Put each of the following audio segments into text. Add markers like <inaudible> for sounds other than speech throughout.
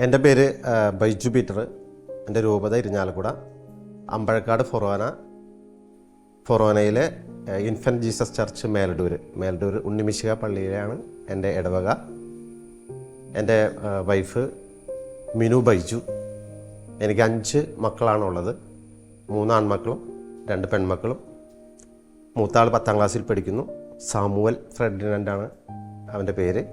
എന്റെ പേര് ബൈജു പീറ്റർ. എന്റെ രൂപത ഇരിഞ്ഞാലക്കുട. അമ്പഴക്കാട് ഫൊറോന. ഫൊറോനയിലെ infant Jesus church Meladoor Meladoor ഉണ്ണിമിശിക പള്ളിയിലാണ് എന്റെ ഇടവക. എന്റെ വൈഫ് മിനു ബൈജു. എനിക്ക് അഞ്ച് മക്കളാണുള്ളത്. മൂന്ന് ആൺമക്കളും രണ്ട് പെൺമക്കളും. മൂത്താൾ പത്താം ക്ലാസ്സിൽ പഠിക്കുന്നു. സാമുവൽ ഫ്രെഡിനന്റാണ് അവന്റെ പേര്.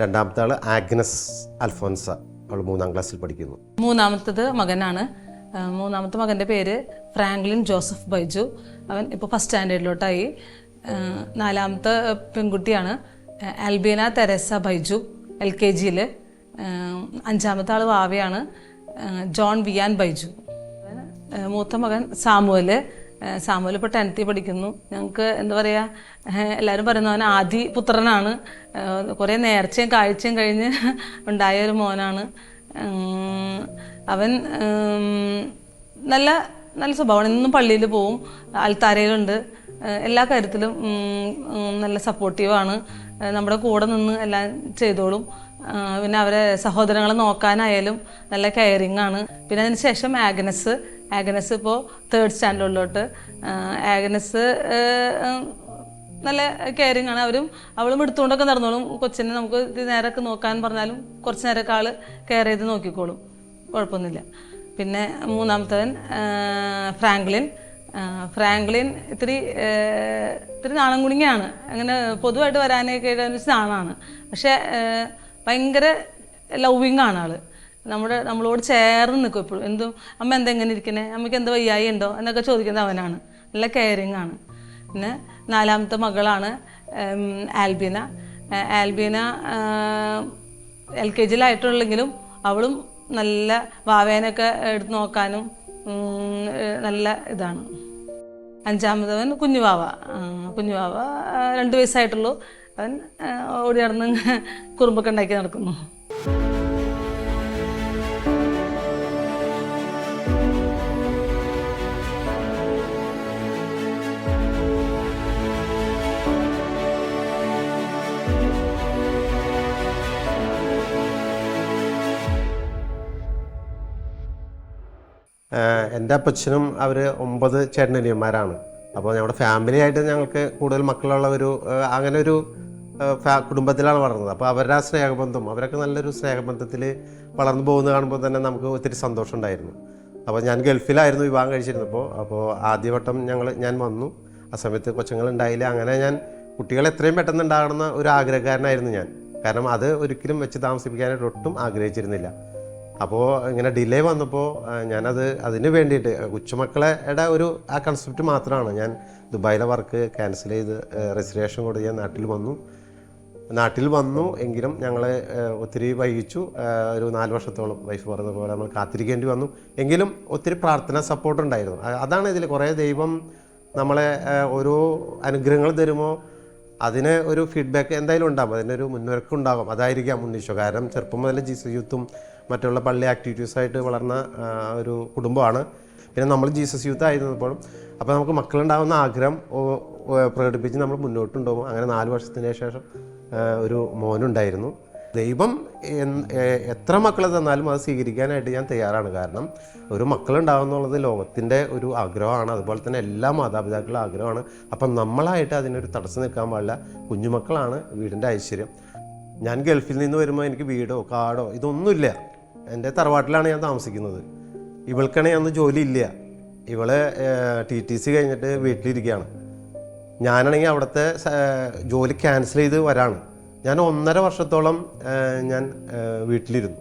രണ്ടാമത്തെ ആൾ ആഗ്നസ് അൽഫോൻസ. അവൾ മൂന്നാം ക്ലാസ്സിൽ പഠിക്കുന്നു. മൂന്നാമത്തത് മകനാണ്. മൂന്നാമത്തെ മകന്റെ പേര് ഫ്രാങ്ക്ലിൻ ജോസഫ് ബൈജു. അവൻ ഇപ്പോൾ ഫസ്റ്റ് സ്റ്റാൻഡേർഡിലോട്ടായി. നാലാമത്തെ പെൺകുട്ടിയാണ് Albina Teresa Baiju L K ജിയിൽ അഞ്ചാമത്തെ ആൾ വാവയാണ് ജോൺ വിയാൻ ബൈജു. മൂത്ത മകൻ സാമുവൽ ആ, സാമുവൽ ഇപ്പോൾ ടെൻത്തിൽ പഠിക്കുന്നു. ഞങ്ങൾക്ക് എന്താ പറയുക എല്ലാവരും പറയുന്ന അവൻ ആദി പുത്രനാണ്. കുറേ നേർച്ചയും കാഴ്ചയും കഴിഞ്ഞ് <laughs> ഉണ്ടായ ഒരു മോനാണ് അവൻ നല്ല നല്ല സ്വഭാവമാണ്. ഇന്നും പള്ളിയിൽ പോവും. അൽത്താരയിലുണ്ട് എല്ലാ കാര്യത്തിലും നല്ല സപ്പോർട്ടീവാണ് നമ്മുടെ കൂടെ നിന്ന് എല്ലാം ചെയ്തോളും. പിന്നെ അവരെ സഹോദരങ്ങളെ നോക്കാനായാലും നല്ല കെയറിങ് ആണ്. പിന്നെ അതിന് ശേഷം ആഗ്നസ്. ആഗ്നസ് ഇപ്പോൾ തേർഡ് സ്റ്റാൻഡേർഡിലോട്ട് ആഗനസ് നല്ല കെയറിങ് ആണ്. അവരും അവളും എടുത്തുകൊണ്ടൊക്കെ നടന്നോളും. കൊച്ചിനെ നമുക്ക് ഇത് നേരൊക്കെ നോക്കാൻ പറഞ്ഞാലും കുറച്ച് നേരമൊക്കെ ആൾ കെയർ ചെയ്ത് നോക്കിക്കോളും. കുഴപ്പമൊന്നുമില്ല. പിന്നെ മൂന്നാമത്തവൻ ഫ്രാങ്ക്ലിൻ ഫ്രാങ്ക്ലിൻ ഇത്തിരി ഇത്തിരി നാണം കുണിങ്ങാണ് അങ്ങനെ പൊതുവായിട്ട് വരാനൊക്കെ ഒരു നാണാണ് പക്ഷേ ഭയങ്കര ലവിങ് ആണ് ആൾ. നമ്മുടെ നമ്മളോട് ചേർന്ന് നിൽക്കും എപ്പോഴും. എന്തും അമ്മ എന്താ എങ്ങനെ ഇരിക്കണേ? അമ്മയ്ക്ക് എന്താ വയ്യായി ഉണ്ടോ? എന്നൊക്കെ ചോദിക്കുന്നത് അവനാണ്. നല്ല കെയറിങ് ആണ്. പിന്നെ നാലാമത്തെ മകളാണ് ആൽബിന. ആൽബിന എൽ കെ ജിയിലായിട്ടുള്ളെങ്കിലും അവളും നല്ല വാവേനൊക്കെ എടുത്ത് നോക്കാനും നല്ല ഇതാണ്. അഞ്ചാമതവൻ കുഞ്ഞുവാവ. കുഞ്ഞുവാവ രണ്ട് വയസ്സായിട്ടുള്ളൂ. അവൻ ഓടി നടന്ന് കുറുമ്പൊക്കെ ഉണ്ടാക്കി നടക്കുന്നു. എന്റെ അപ്പച്ചനും അവർ ഒമ്പത് ചേട്ടനനിയന്മാരാണ്. അപ്പോൾ ഞങ്ങളുടെ ഫാമിലി ആയിട്ട് ഞങ്ങൾക്ക് കൂടുതൽ മക്കളുള്ള ഒരു അങ്ങനെ ഒരു കുടുംബത്തിലാണ് വളർന്നത്. അപ്പോൾ അവരുടെ ആ സ്നേഹബന്ധം അവരൊക്കെ നല്ലൊരു സ്നേഹബന്ധത്തിൽ വളർന്നു പോകുന്നത് കാണുമ്പോൾ തന്നെ നമുക്ക് ഒത്തിരി സന്തോഷം ഉണ്ടായിരുന്നു. അപ്പോൾ ഞാൻ ഗൾഫിലായിരുന്നു വിവാഹം കഴിച്ചിരുന്നപ്പോൾ അപ്പോൾ ആദ്യവട്ടം ഞങ്ങൾ ഞാൻ വന്നു. ആ സമയത്ത് കൊച്ചുങ്ങൾ ഉണ്ടായില്ല അങ്ങനെ ഞാൻ കുട്ടികൾ എത്രയും പെട്ടെന്ന് ഉണ്ടാകണമെന്ന ഒരു ആഗ്രഹക്കാരനായിരുന്നു ഞാൻ. കാരണം അത് ഒരിക്കലും വെച്ച് താമസിപ്പിക്കാനായിട്ട് ഒട്ടും ആഗ്രഹിച്ചിരുന്നില്ല. അപ്പോൾ ഇങ്ങനെ ഡിലേ വന്നപ്പോൾ ഞാനത് അതിന് വേണ്ടിയിട്ട് കൊച്ചുമക്കളുടെ ഒരു ആ കൺസെപ്റ്റ് മാത്രമാണ് ഞാൻ ദുബായിലെ വർക്ക് ക്യാൻസൽ ചെയ്ത് രജിസ്ട്രേഷൻ കൊടുത്ത് ഞാൻ നാട്ടിൽ വന്നു. നാട്ടിൽ വന്നു എങ്കിലും ഞങ്ങൾ ഒത്തിരി വൈകിച്ചു. ഒരു നാല് വർഷത്തോളം വൈഫ് പറഞ്ഞ പോലെ നമ്മൾ കാത്തിരിക്കേണ്ടി വന്നു. എങ്കിലും ഒത്തിരി പ്രാർത്ഥന സപ്പോർട്ട് ഉണ്ടായിരുന്നു. അതാണ് ഇതിൽ കുറേ ദൈവം നമ്മളെ ഓരോ അനുഗ്രഹങ്ങൾ തരുമോ അതിന് ഒരു ഫീഡ്ബാക്ക് എന്തായാലും ഉണ്ടാകും അതിനൊരു മുന്നൊരുക്കം ഉണ്ടാകും അതായിരിക്കാം ഉണ്ണീശോ കാരണം ചെറുപ്പം മുതൽ ജീസസ് യൂത്തും മറ്റുള്ള പള്ളി ആക്ടിവിറ്റീസായിട്ട് വളർന്ന ഒരു കുടുംബമാണ്. പിന്നെ നമ്മൾ ജീസസ് യൂത്ത് ആയിരുന്നപ്പോഴും അപ്പോൾ നമുക്ക് മക്കളുണ്ടാകുന്ന ആഗ്രഹം പ്രകടിപ്പിച്ച് നമ്മൾ മുന്നോട്ടുണ്ടാകും അങ്ങനെ നാല് വർഷത്തിന് ശേഷം ഒരു മോനുണ്ടായിരുന്നു. ദൈവം എത്ര മക്കളെ തന്നാലും അത് സ്വീകരിക്കാനായിട്ട് ഞാൻ തയ്യാറാണ്. കാരണം ഒരു മക്കളുണ്ടാകുന്നുള്ളത് ലോകത്തിന്റെ ഒരു ആഗ്രഹമാണ്. അതുപോലെ തന്നെ എല്ലാ മാതാപിതാക്കളുടെ ആഗ്രഹമാണ്. അപ്പം നമ്മളായിട്ട് അതിനൊരു തടസ്സം നിൽക്കാൻ പാടില്ല. കുഞ്ഞുമക്കളാണ് വീടിന്റെ ഐശ്വര്യം. ഞാൻ ഗൾഫിൽ നിന്ന് വരുമ്പോൾ എനിക്ക് വീടോ കാടോ ഇതൊന്നുമില്ല. എന്റെ തറവാട്ടിലാണ് ഞാൻ താമസിക്കുന്നത്. ഇവൾക്കാണെങ്കിൽ അന്ന് ജോലി ഇല്ല ഇവളെ ടി ടി സി കഴിഞ്ഞിട്ട് വീട്ടിലിരിക്കുകയാണ് ഞാനാണെങ്കിൽ അവിടുത്തെ ജോലി ക്യാൻസൽ ചെയ്ത് വരാണ്. ഞാൻ ഒന്നര വർഷത്തോളം ഞാൻ വീട്ടിലിരുന്നു.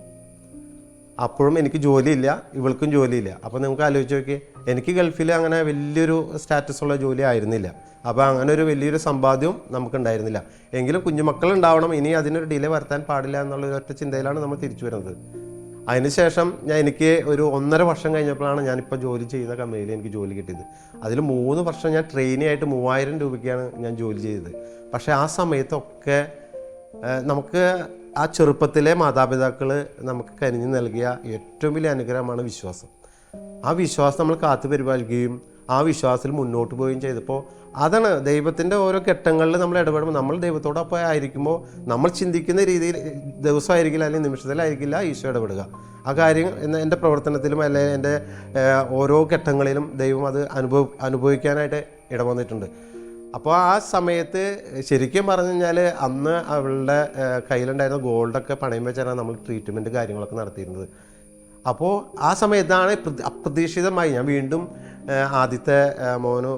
അപ്പോഴും എനിക്ക് ജോലിയില്ല ഇവൾക്കും ജോലിയില്ല. അപ്പോൾ നിങ്ങൾക്ക് ആലോചിച്ച് നോക്കിയേ എനിക്ക് ഗൾഫിൽ അങ്ങനെ വലിയൊരു സ്റ്റാറ്റസ് ഉള്ള ജോലി ആയിരുന്നില്ല. അപ്പോൾ അങ്ങനെ ഒരു വലിയൊരു സമ്പാദ്യവും നമുക്കുണ്ടായിരുന്നില്ല. എങ്കിലും കുഞ്ഞുമക്കൾ ഉണ്ടാവണം ഇനി അതിനൊരു ഡിലേ വരുത്താൻ പാടില്ല എന്നുള്ള ഒറ്റ ചിന്തയിലാണ് നമ്മൾ തിരിച്ചു വരുന്നത്. അതിനുശേഷം ഞാൻ എനിക്ക് ഒരു ഒന്നര വർഷം കഴിഞ്ഞപ്പോഴാണ് ഞാനിപ്പോൾ ജോലി ചെയ്യുന്ന കമ്പനിയിൽ എനിക്ക് ജോലി കിട്ടിയത്. അതിൽ മൂന്ന് വർഷം ഞാൻ ട്രെയിനി ആയിട്ട് മൂവായിരം രൂപയ്ക്കാണ് ഞാൻ ജോലി ചെയ്തത്. പക്ഷേ ആ സമയത്തൊക്കെ നമുക്ക് ആ ചെറുപ്പത്തിലെ മാതാപിതാക്കൾ നമുക്ക് കനിഞ്ഞു നൽകിയ ഏറ്റവും വലിയ അനുഗ്രഹമാണ് വിശ്വാസം. ആ വിശ്വാസം നമ്മൾ കാത്തു പരിപാലിക്കുകയും ആ വിശ്വാസത്തിൽ മുന്നോട്ട് പോവുകയും ചെയ്തപ്പോൾ അതാണ് ദൈവത്തിന്റെ ഓരോ ഘട്ടങ്ങളിൽ നമ്മൾ ഇടപെടുമ്പോൾ നമ്മൾ ദൈവത്തോടൊപ്പം ആയിരിക്കുമ്പോൾ നമ്മൾ ചിന്തിക്കുന്ന രീതിയിൽ ദിവസമായിരിക്കില്ല അല്ലെങ്കിൽ നിമിഷത്തിലായിരിക്കില്ല ഈശോ ഇടപെടുക. ആ കാര്യം എന്റെ പ്രവർത്തനത്തിലും അല്ലെങ്കിൽ എന്റെ ഓരോ ഘട്ടങ്ങളിലും ദൈവം അത് അനുഭവ അനുഭവിക്കാനായിട്ട് ഇടവന്നിട്ടുണ്ട്. അപ്പോൾ ആ സമയത്ത് ശരിക്കും പറഞ്ഞു കഴിഞ്ഞാൽ അന്ന് അവളുടെ കയ്യിലുണ്ടായിരുന്ന ഗോൾഡൊക്കെ പണയം വെച്ചാണ് നമ്മൾ ട്രീറ്റ്മെന്റ് കാര്യങ്ങളൊക്കെ നടത്തിയിരുന്നത്. അപ്പോൾ ആ സമയത്താണ് അപ്രതീക്ഷിതമായി ഞാൻ വീണ്ടും ആദ്യത്തെ മോനു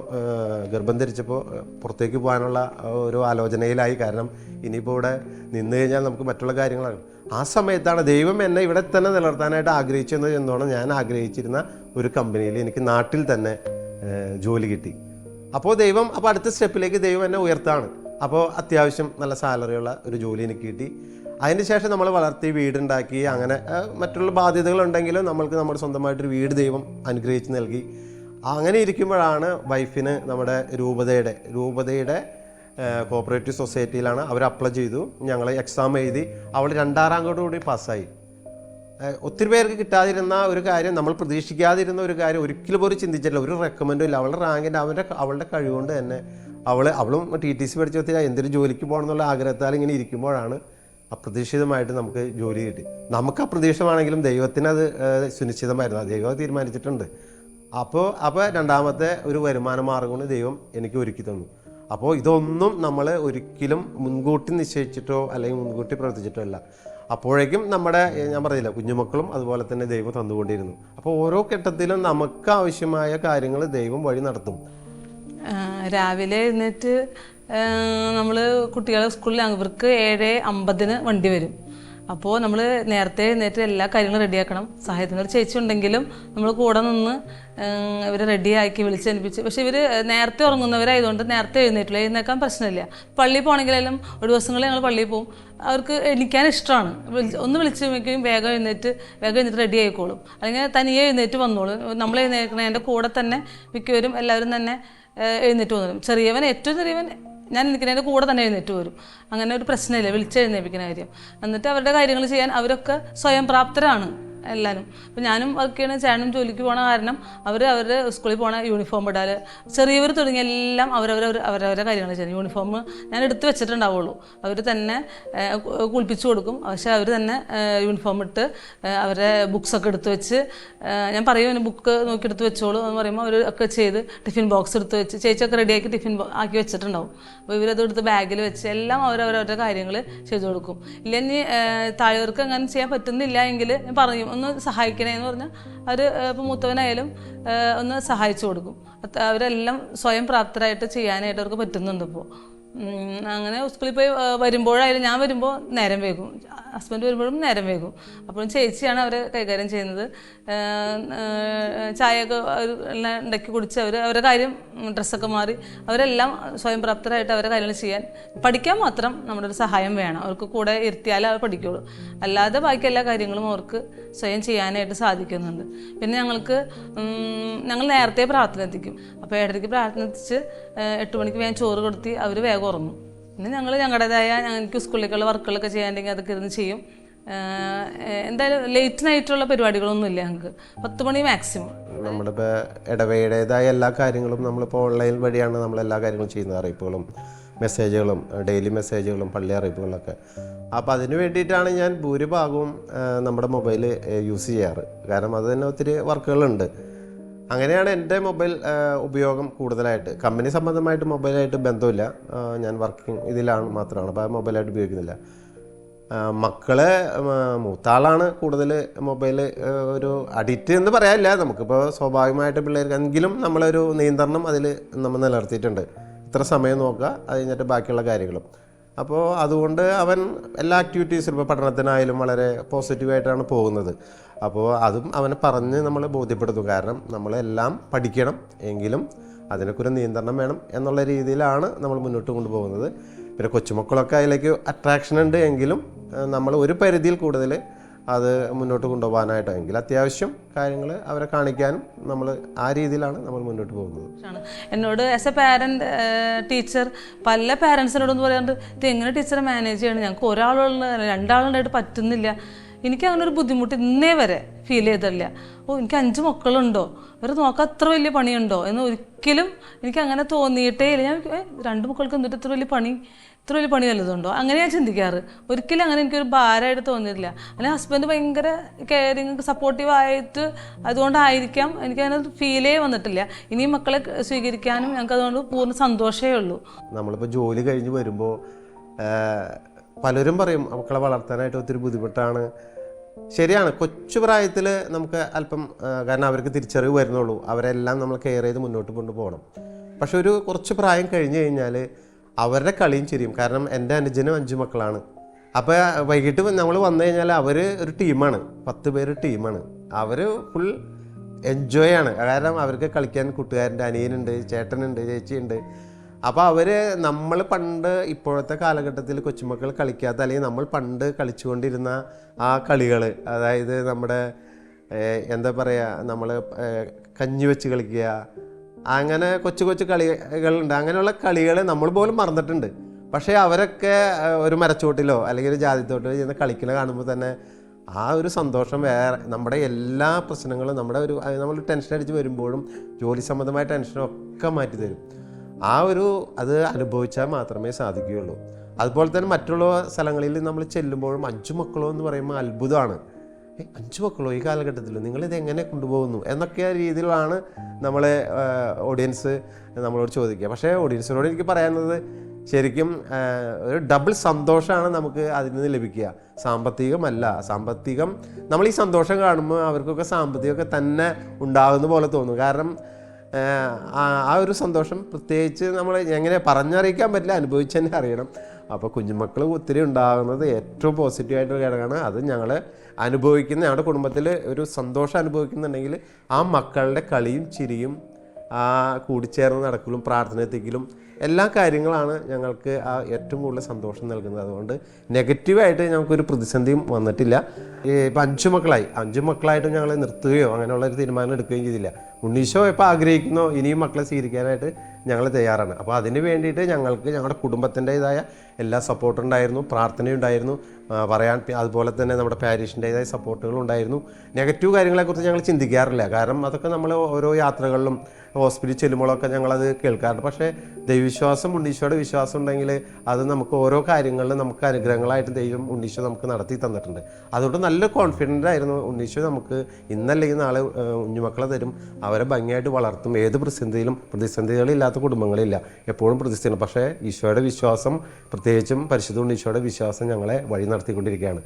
ഗർഭം ധരിച്ചപ്പോൾ പുറത്തേക്ക് പോകാനുള്ള ഒരു ആലോചനയിലായി. കാരണം ഇനിയിപ്പോൾ ഇവിടെ നിന്ന് കഴിഞ്ഞാൽ നമുക്ക് മറ്റുള്ള കാര്യങ്ങളാണ്. ആ സമയത്താണ് ദൈവം എന്നെ ഇവിടെ തന്നെ നിലനിർത്താനായിട്ട് ആഗ്രഹിച്ചെന്ന് എന്നോണം ഞാൻ ആഗ്രഹിച്ചിരുന്ന ഒരു കമ്പനിയിൽ എനിക്ക് നാട്ടിൽ തന്നെ ജോലി കിട്ടി. അപ്പോൾ ദൈവം അപ്പോൾ അടുത്ത സ്റ്റെപ്പിലേക്ക് ദൈവം എന്നെ ഉയർത്താണ്. അപ്പോൾ അത്യാവശ്യം നല്ല സാലറിയുള്ള ഒരു ജോലി എനിക്ക് കിട്ടി. അതിന് ശേഷം നമ്മൾ വളർത്തി വീടുണ്ടാക്കി അങ്ങനെ മറ്റുള്ള ബാധ്യതകളുണ്ടെങ്കിലും നമ്മൾക്ക് നമ്മുടെ സ്വന്തമായിട്ടൊരു വീട് ദൈവം അനുഗ്രഹിച്ച് നൽകി. അങ്ങനെ ഇരിക്കുമ്പോഴാണ് വൈഫിന് നമ്മുടെ രൂപതയുടെ രൂപതയുടെ കോപ്പറേറ്റീവ് സൊസൈറ്റിയിലാണ് അവർ അപ്ലൈ ചെയ്തു. ഞങ്ങൾ എക്സാം എഴുതി. അവൾ രണ്ടാറാം കൂടി പാസ്സായി. ഒത്തിരി പേർക്ക് കിട്ടാതിരുന്ന ഒരു കാര്യം നമ്മൾ പ്രതീക്ഷിക്കാതിരുന്ന ഒരു കാര്യം ഒരിക്കലും പോലും ചിന്തിച്ചിട്ടില്ല. ഒരു റെക്കമെൻഡും ഇല്ല. അവളുടെ റാങ്കിന്റെ അവന്റെ അവളുടെ കഴിവുകൊണ്ട് തന്നെ അവൾ അവളും ടി ടി സി പഠിച്ച വെച്ചാൽ എന്തൊരു ജോലിക്ക് പോകണം എന്നുള്ള ആഗ്രഹത്താൽ ഇങ്ങനെ ഇരിക്കുമ്പോഴാണ് അപ്രതീക്ഷിതമായിട്ട് നമുക്ക് ജോലി കിട്ടി. നമുക്ക് അപ്രതീക്ഷിതമാണെങ്കിലും ദൈവത്തിന് അത് ഏഹ് സുനിശ്ചിതമായിരുന്നു. ദൈവം തീരുമാനിച്ചിട്ടുണ്ട്. അപ്പോൾ അപ്പോൾ രണ്ടാമത്തെ ഒരു വരുമാന മാർഗമാണ് ദൈവം എനിക്ക് ഒരുക്കി തന്നു. അപ്പോൾ ഇതൊന്നും നമ്മൾ ഒരിക്കലും മുൻകൂട്ടി നിശ്ചയിച്ചിട്ടോ അല്ലെങ്കിൽ മുൻകൂട്ടി പ്രവർത്തിച്ചിട്ടോ അല്ല. അപ്പോഴേക്കും നമ്മുടെ ഞാൻ പറഞ്ഞില്ല കുഞ്ഞുമക്കളും അതുപോലെ തന്നെ ദൈവം തന്നുകൊണ്ടിരുന്നു. അപ്പോൾ ഓരോ ഘട്ടത്തിലും നമുക്ക് ആവശ്യമായ കാര്യങ്ങൾ ദൈവം വഴി നടത്തും. രാവിലെ എന്നിട്ട് നമ്മൾ കുട്ടികളെ സ്കൂളിൽ അവർക്ക് ഏഴ് അമ്പതിന് വണ്ടി വരും. അപ്പോൾ നമ്മൾ നേരത്തെ എഴുന്നേറ്റ് എല്ലാ കാര്യങ്ങളും റെഡിയാക്കണം. സഹായത്തിന് ഒരു ചേച്ചി ഉണ്ടെങ്കിലും നമ്മൾ കൂടെ നിന്ന് ഇവരെ റെഡിയാക്കി വിളിച്ചനുപ്പിച്ച് പക്ഷേ ഇവർ നേരത്തെ ഉറങ്ങുന്നവരായതുകൊണ്ട് നേരത്തെ എഴുന്നേറ്റില്ല. എഴുന്നേക്കാൻ പ്രശ്നമില്ല. പള്ളിയിൽ പോകണമെങ്കിലും ഒരു ദിവസങ്ങളിൽ ഞങ്ങൾ പള്ളിയിൽ പോകും അവർക്ക് എണീക്കാൻ ഇഷ്ടമാണ് ഒന്ന് വിളിച്ച് വയ്ക്കുകയും വേഗം എഴുന്നേറ്റ് വേഗം എഴുന്നേറ്റ് റെഡി ആയിക്കോളും. അല്ലെങ്കിൽ തനിയെ എഴുന്നേറ്റ് വന്നോളും. നമ്മൾ എഴുന്നേൽക്കണതിന്റെ കൂടെ തന്നെ മിക്കവരും എല്ലാവരും തന്നെ എഴുന്നേറ്റ് വന്നോളും. ചെറിയവൻ ഏറ്റവും ചെറിയവൻ ഞാൻ നിൽക്കുന്നതിന്റെ കൂടെ തന്നെ എഴുന്നേറ്റ് വരും. അങ്ങനെ ഒരു പ്രശ്നമില്ല. വിളിച്ചെഴുന്നേൽപ്പിക്കുന്ന കാര്യം. എന്നിട്ട് അവരുടെ കാര്യങ്ങൾ ചെയ്യാൻ അവരൊക്കെ സ്വയം പ്രാപ്തരാണ്. എല്ലാവരും അപ്പം ഞാനും വർക്ക് ചെയ്യണ ചേട്ടനും ജോലിക്ക് പോണ കാരണം അവർ അവരുടെ സ്കൂളിൽ പോണ യൂണിഫോം ഇടാൽ ചെറിയവർ തുടങ്ങിയ എല്ലാം അവരവർ അവരവരുടെ കാര്യങ്ങൾ ചെയ്യണം യൂണിഫോം ഞാൻ എടുത്ത് വെച്ചിട്ടുണ്ടാവുള്ളൂ. അവർ തന്നെ കുളിപ്പിച്ചു കൊടുക്കും. പക്ഷേ അവർ തന്നെ യൂണിഫോം ഇട്ട് അവരെ ബുക്സൊക്കെ എടുത്ത് വെച്ച് ഞാൻ പറയും ബുക്ക് നോക്കി എടുത്ത് വെച്ചോളൂ എന്ന് പറയുമ്പോൾ അവർ ഒക്കെ ചെയ്ത് ടിഫിൻ ബോക്സ് എടുത്ത് വെച്ച് ചേച്ചിയൊക്കെ റെഡിയാക്കി ടിഫിൻ ആക്കി വെച്ചിട്ടുണ്ടാവും. അപ്പോൾ ഇവരത് എടുത്ത് ബാഗിൽ വെച്ച് എല്ലാം അവരവരവരുടെ കാര്യങ്ങൾ ചെയ്തു കൊടുക്കും. ഇല്ലെങ്കിൽ താഴെവർക്ക് അങ്ങനെ ചെയ്യാൻ പറ്റുന്നില്ല എങ്കിൽ ഞാൻ പറയും ഒന്ന് സഹായിക്കണേ എന്ന് പറഞ്ഞാൽ അവർ ഇപ്പോൾ മൂത്തവനായാലും ഒന്ന് സഹായിച്ചു കൊടുക്കും. അവരെല്ലാം സ്വയം പ്രാപ്തരായിട്ട് ചെയ്യാനായിട്ട് അവർക്ക് പറ്റുന്നുണ്ട് ഇപ്പോൾ അങ്ങനെ സ്കൂളിൽ പോയി വരുമ്പോഴായാലും ഞാൻ വരുമ്പോൾ നേരം വൈകും. ഹസ്ബൻഡ് വരുമ്പോഴും നേരം വൈകും. അപ്പോൾ ചേച്ചിയാണ് അവരെ കൈകാര്യം ചെയ്യുന്നത്. ചായയൊക്കെ അവർ എല്ലാം ഉണ്ടാക്കി കുടിച്ച് അവർ അവരുടെ കാര്യം ഡ്രസ്സൊക്കെ മാറി അവരെല്ലാം സ്വയം പ്രാപ്തരായിട്ട് അവരെ കാര്യങ്ങൾ ചെയ്യാൻ പഠിക്കാൻ മാത്രം നമ്മുടെ ഒരു സഹായം വേണം. അവർക്ക് കൂടെ ഇരുത്തിയാലേ അവർ പഠിക്കുള്ളൂ. അല്ലാതെ ബാക്കി എല്ലാ കാര്യങ്ങളും അവർക്ക് സ്വയം ചെയ്യാനായിട്ട് സാധിക്കുന്നുണ്ട്. പിന്നെ ഞങ്ങൾക്ക് ഞങ്ങൾ നേരത്തെ പ്രാർത്ഥന എത്തിക്കും. അപ്പോൾ ഏഴരയ്ക്ക് പ്രാർത്ഥന എത്തിച്ച് എട്ട് മണിക്ക് വേഗം ചോറ് കൊടുത്തി അവർ വേഗം ഉറങ്ങും പിന്നെ ഞങ്ങൾ ഞങ്ങളുടേതായ ഞങ്ങൾക്ക് സ്കൂളിലേക്കുള്ള വർക്കുകളൊക്കെ ചെയ്യാണ്ടെങ്കിൽ അതൊക്കെ ഇരുന്ന് ചെയ്യും. എന്തായാലും ലേറ്റ് നൈറ്റുള്ള പരിപാടികളൊന്നും ഇല്ല ഞങ്ങൾക്ക്. പത്ത് മണി മാക്സിമം നമ്മുടെ ഇപ്പോൾ ഇടവയുടേതായ എല്ലാ കാര്യങ്ങളും നമ്മളിപ്പോൾ ഓൺലൈൻ വഴിയാണ് നമ്മൾ എല്ലാ കാര്യങ്ങളും ചെയ്യുന്നത്. അറിയിപ്പുകളും മെസ്സേജുകളും ഡെയിലി മെസ്സേജുകളും പള്ളി അറിയിപ്പുകളൊക്കെ. അപ്പോൾ അതിന് വേണ്ടിയിട്ടാണ് ഞാൻ ഭൂരിഭാഗവും നമ്മുടെ മൊബൈൽ യൂസ് ചെയ്യാറ്. കാരണം അത് തന്നെ ഒത്തിരി വർക്കുകളുണ്ട് അങ്ങനെയാണ് എന്റെ മൊബൈൽ ഉപയോഗം കൂടുതലായിട്ട്. കമ്പനി സംബന്ധമായിട്ട് മൊബൈലായിട്ട് ബന്ധമില്ല. ഞാൻ വർക്കിംഗ് ഇതിലാണ് മാത്രമാണ്. അപ്പോൾ മൊബൈലായിട്ട് ഉപയോഗിക്കുന്നില്ല. മക്കളെ മൂത്താളാണ് കൂടുതൽ മൊബൈൽ ഒരു അഡിക്റ്റ് എന്ന് പറയാനില്ല. നമുക്കിപ്പോൾ സ്വാഭാവികമായിട്ട് പിള്ളേർക്കെങ്കിലും നമ്മളൊരു നിയന്ത്രണം അതിൽ നമ്മൾ നിലനിർത്തിയിട്ടുണ്ട്. ഇത്ര സമയം നോക്കുക അത് കഴിഞ്ഞിട്ട് ബാക്കിയുള്ള കാര്യങ്ങളും. അപ്പോൾ അതുകൊണ്ട് അവൻ എല്ലാ ആക്ടിവിറ്റീസിലും ഇപ്പോൾ പഠനത്തിനായാലും വളരെ പോസിറ്റീവായിട്ടാണ് പോകുന്നത്. അപ്പോൾ അതും അവനെ പറഞ്ഞ് നമ്മൾ ബോധ്യപ്പെടുത്തും. കാരണം നമ്മളെല്ലാം പഠിക്കണം എങ്കിലും അതിനൊക്കെ ഒരു നിയന്ത്രണം വേണം എന്നുള്ള രീതിയിലാണ് നമ്മൾ മുന്നോട്ട് കൊണ്ടുപോകുന്നത്. പിന്നെ കൊച്ചുമക്കളൊക്കെ അതിലേക്ക് അട്രാക്ഷൻ ഉണ്ട് എങ്കിലും നമ്മൾ ഒരു പരിധിയിൽ കൂടുതൽ അത് മുന്നോട്ട് കൊണ്ടുപോകാനായിട്ട് എങ്കിൽ അത്യാവശ്യം കാര്യങ്ങൾ അവരെ കാണിക്കാനും നമ്മൾ ആ രീതിയിലാണ് നമ്മൾ മുന്നോട്ട് പോകുന്നത്. എന്നോട് ആസ് എ പാരന്റ് ടീച്ചർ പല പാരൻസിനോടൊന്ന് പറയാറുണ്ട് ഇത് എങ്ങനെ ടീച്ചറെ മാനേജ് ചെയ്യണം? ഞങ്ങൾക്ക് ഒരാളുള്ള രണ്ടാളുണ്ടായിട്ട് പറ്റുന്നില്ല. എനിക്ക് അങ്ങനെ ഒരു ബുദ്ധിമുട്ട് ഇന്നേ വരെ ഫീൽ ചെയ്തില്ല ഓ എനിക്ക് അഞ്ച് മക്കളുണ്ടോ? ഇവരെ നോക്കാൻ അത്ര വലിയ പണിയുണ്ടോ? എന്ന് ഒരിക്കലും എനിക്ക് അങ്ങനെ തോന്നിയിട്ടേ ഇല്ല. ഞാൻ രണ്ട് മക്കൾക്ക് എന്നിട്ട് ഇത്ര വലിയ പണി ഇത്ര വലിയ പണി വല്ലതുണ്ടോ? അങ്ങനെ ഞാൻ ചിന്തിക്കാറ്. ഒരിക്കലും അങ്ങനെ എനിക്കൊരു ഭാരമായിട്ട് തോന്നിയിട്ടില്ല. അല്ലെങ്കിൽ ഹസ്ബൻഡ് ഭയങ്കര കെയറിങ് സപ്പോർട്ടീവ് ആയിട്ട് അതുകൊണ്ടായിരിക്കാം എനിക്കങ്ങനെ ഫീലേ വന്നിട്ടില്ല. ഇനി മക്കളെ സ്വീകരിക്കാനും ഞങ്ങൾക്ക് അതുകൊണ്ട് പൂർണ സന്തോഷമേ ഉള്ളൂ. നമ്മളിപ്പോൾ ജോലി കഴിഞ്ഞ് വരുമ്പോൾ പലരും പറയും മക്കളെ വളർത്താനായിട്ട് ഒത്തിരി ബുദ്ധിമുട്ടാണ്. ശരിയാണ് കൊച്ചു പ്രായത്തിൽ നമുക്ക് അല്പം കാരണം അവർക്ക് തിരിച്ചറിവ് വരുന്നുള്ളൂ. അവരെല്ലാം നമ്മൾ കെയർ ചെയ്ത് മുന്നോട്ട് കൊണ്ടുപോകണം. പക്ഷെ ഒരു കുറച്ച് പ്രായം കഴിഞ്ഞ് കഴിഞ്ഞാൽ അവരുടെ കളിയും ചിരിയും കാരണം എന്റെ അനുജനും അഞ്ച് മക്കളാണ്. അപ്പോൾ വൈകിട്ട് നമ്മൾ വന്നു കഴിഞ്ഞാൽ അവർ ഒരു ടീമാണ് പത്ത് പേര് ടീമാണ്. അവർ ഫുൾ എൻജോയ് ആണ്. കാരണം അവർക്ക് കളിക്കാൻ കൂട്ടുകാരന്റെ അനിയനുണ്ട് ചേട്ടനുണ്ട് ചേച്ചിയുണ്ട്. അപ്പോൾ അവർ നമ്മൾ പണ്ട് ഇപ്പോഴത്തെ കാലഘട്ടത്തിൽ കൊച്ചുമക്കൾ കളിക്കാത്ത അല്ലെങ്കിൽ നമ്മൾ പണ്ട് കളിച്ചുകൊണ്ടിരുന്ന ആ കളികൾ അതായത് നമ്മുടെ എന്താ പറയുക നമ്മൾ കഞ്ഞി വെച്ച് കളിക്കുക അങ്ങനെ കൊച്ചു കൊച്ചു കളികളുണ്ട് അങ്ങനെയുള്ള കളികൾ നമ്മൾ പോലും മറന്നിട്ടുണ്ട്. പക്ഷേ അവരൊക്കെ ഒരു മരച്ചോട്ടിലോ അല്ലെങ്കിൽ ഒരു ജാതിത്തോട്ടിലോ ചെയ്യുന്ന കളിക്കണ കാണുമ്പോൾ തന്നെ ആ ഒരു സന്തോഷം വേറെ നമ്മുടെ എല്ലാ പ്രശ്നങ്ങളും നമ്മുടെ ഒരു നമ്മൾ ടെൻഷൻ അടിച്ച് വരുമ്പോഴും ജോലി സംബന്ധമായ ടെൻഷനും ഒക്കെ മാറ്റി തരും ആ ഒരു അത് അനുഭവിച്ചാൽ മാത്രമേ സാധിക്കുകയുള്ളൂ. അതുപോലെ തന്നെ മറ്റുള്ള സ്ഥലങ്ങളിൽ നമ്മൾ ചെല്ലുമ്പോഴും അഞ്ചു മക്കളോ എന്ന് പറയുമ്പോൾ അത്ഭുതമാണ്. അഞ്ചു മക്കളോ ഈ കാലഘട്ടത്തിൽ നിങ്ങളിത് എങ്ങനെ കൊണ്ടുപോകുന്നു എന്നൊക്കെ രീതിയിലാണ് നമ്മളെ ഓഡിയൻസ് നമ്മളോട് ചോദിക്കുക. പക്ഷേ ഓഡിയൻസിനോട് എനിക്ക് പറയാനുള്ളത് ശരിക്കും ഒരു ഡബിൾ സന്തോഷമാണ് നമുക്ക് അതിൽ നിന്ന് ലഭിക്കുക. സാമ്പത്തികമല്ല സാമ്പത്തികം നമ്മൾ ഈ സന്തോഷം കാണുമ്പോൾ അവർക്കൊക്കെ സാമ്പത്തികമൊക്കെ തന്നെ ഉണ്ടാകുന്ന പോലെ തോന്നും. കാരണം ആ, ഒരു സന്തോഷം. പ്രത്യേകിച്ച് നമ്മൾ എങ്ങനെ പറഞ്ഞറിയിക്കാൻ പറ്റില്ല അനുഭവിച്ച് തന്നെ അറിയണം. അപ്പോൾ കുഞ്ഞുമക്കൾ ഒത്തിരി ഉണ്ടാകുന്നത് ഏറ്റവും പോസിറ്റീവായിട്ടൊരു ഘടകമാണ്. അത് ഞങ്ങൾ അനുഭവിക്കുന്ന ഞങ്ങളുടെ കുടുംബത്തിൽ ഒരു സന്തോഷം അനുഭവിക്കുന്നുണ്ടെങ്കിൽ ആ മക്കളുടെ കളിയും ചിരിയും ആ കൂടിച്ചേർന്ന് നടക്കലും പ്രാർത്ഥനയെത്തിക്കലും എല്ലാ കാര്യങ്ങളാണ് ഞങ്ങൾക്ക് ആ ഏറ്റവും കൂടുതൽ സന്തോഷം നൽകുന്നത്. അതുകൊണ്ട് നെഗറ്റീവായിട്ട് ഞങ്ങൾക്കൊരു പ്രതിസന്ധിയും വന്നിട്ടില്ല. ഇപ്പം അഞ്ചു മക്കളായി. അഞ്ചു മക്കളായിട്ട് ഞങ്ങൾ നിർത്തുകയോ അങ്ങനെയുള്ള ഒരു തീരുമാനം എടുക്കുകയും ചെയ്തില്ല. ഉണ്ണീശോ ഇപ്പോൾ ആഗ്രഹിക്കുന്നോ ഇനിയും മക്കളെ സ്വീകരിക്കാനായിട്ട് ഞങ്ങൾ തയ്യാറാണ്. അപ്പോൾ അതിന് വേണ്ടിയിട്ട് ഞങ്ങൾക്ക് ഞങ്ങളുടെ കുടുംബത്തിന്റെതായ എല്ലാ സപ്പോർട്ടുണ്ടായിരുന്നു പ്രാർത്ഥനയുണ്ടായിരുന്നു. പറയാൻ അതുപോലെ തന്നെ നമ്മുടെ പാരീഷിന്റെതായ സപ്പോർട്ടുകൾ ഉണ്ടായിരുന്നു. നെഗറ്റീവ് കാര്യങ്ങളെക്കുറിച്ച് ഞങ്ങൾ ചിന്തിക്കാറില്ല. കാരണം അതൊക്കെ നമ്മൾ ഓരോ യാത്രകളിലും ഹോസ്പിറ്റലിൽ ചെല്ലുമ്പോഴൊക്കെ ഞങ്ങളത് കേൾക്കാറുണ്ട്. പക്ഷേ ദൈവവിശ്വാസം ഉണ്ണീശോയുടെ വിശ്വാസം ഉണ്ടെങ്കിൽ അത് നമുക്ക് ഓരോ കാര്യങ്ങളിലും നമുക്ക് അനുഗ്രഹങ്ങളായിട്ട് ദൈവം ഉണ്ണീശോ നമുക്ക് നടത്തി തന്നിട്ടുണ്ട്. അതുകൊണ്ട് നല്ല കോൺഫിഡന്റ് ആയിരുന്നു ഉണ്ണീശോ നമുക്ക് ഇന്നല്ലെങ്കിൽ നാളെ കുഞ്ഞുമക്കളെ തരും. അവരെ ഭംഗിയായിട്ട് വളർത്തും. ഏത് പ്രതിസന്ധിയിലും പ്രതിസന്ധികളില്ലാത്ത കുടുംബങ്ങളില്ല. എപ്പോഴും പ്രതിസന്ധി പക്ഷേ ഈശോയുടെ വിശ്വാസം പ്രത്യേകിച്ചും പരിശുദ്ധ ഉണ്ണീശോയുടെ വിശ്വാസം ഞങ്ങളെ വഴി നടത്തിക്കൊണ്ടിരിക്കുകയാണ്.